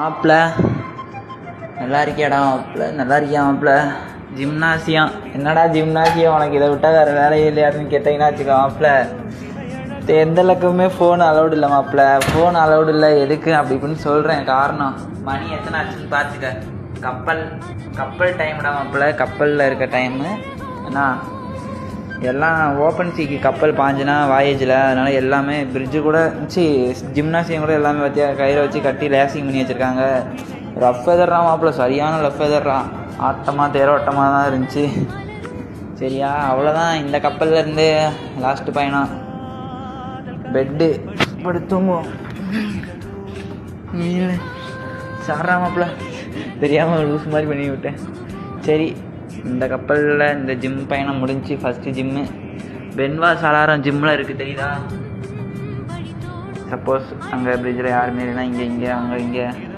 மாப்பிள்ள நல்லா இருக்கியாடா மாப்பிள்ள நல்லா இருக்கியா மாப்பிள்ள ஜிம்னாசியம். என்னடா ஜிம்னாசியம்? உனக்கு இதை விட்டால் வேறு வேலையே இல்லையாருன்னு கேட்டிங்கன்னா வச்சுக்கோ மாப்பிள்ள எந்த லக்கமே ஃபோன் அலௌடு இல்லை மாப்பிள்ள ஃபோன் அலௌடு இல்லை. எதுக்கு அப்படி இப்படின்னு சொல்கிறேன் காரணம் மணி எத்தனை ஆச்சுன்னு பார்த்துக்க கப்பல் கப்பல் டைம்டா மாப்பிள்ள கப்பலில் இருக்க டைமு என்ன எல்லாம் ஓப்பன் சீக்கு கப்பல் பாஞ்சுனா வாயேஜில் அதனால் எல்லாமே பிரிட்ஜு கூட சி ஜிம்னாசியம் கூட எல்லாமே பார்த்தியா கயிறை வச்சு கட்டி லேசிங் பண்ணி வச்சுருக்காங்க. ரஃப் எதர்றா மாப்பிள்ள சரியான ரஃப் எதர்றா ஆட்டமாக தேரோட்டமாக தான் இருந்துச்சு. சரியா அவ்வளோதான் இந்த கப்பல்ல இருந்து லாஸ்ட்டு பயணம். பெட்டு படுத்து தூங்குவோம். சாரா மாப்பிள்ள. தெரியாமல் லூஸ் மாதிரி பண்ணி விட்டேன் சரி இந்த கப்பலில் இந்த ஜிம் பயணம் முடிஞ்சு ஃபஸ்ட்டு ஜிம்மு பென்வா அலாரம் ஜிம்மில் இருக்குது தெரியுதா? சப்போஸ் அங்கே பிரிட்ஜில் யாருமே இல்லைன்னா இங்கே இங்கே அங்கே இங்கே.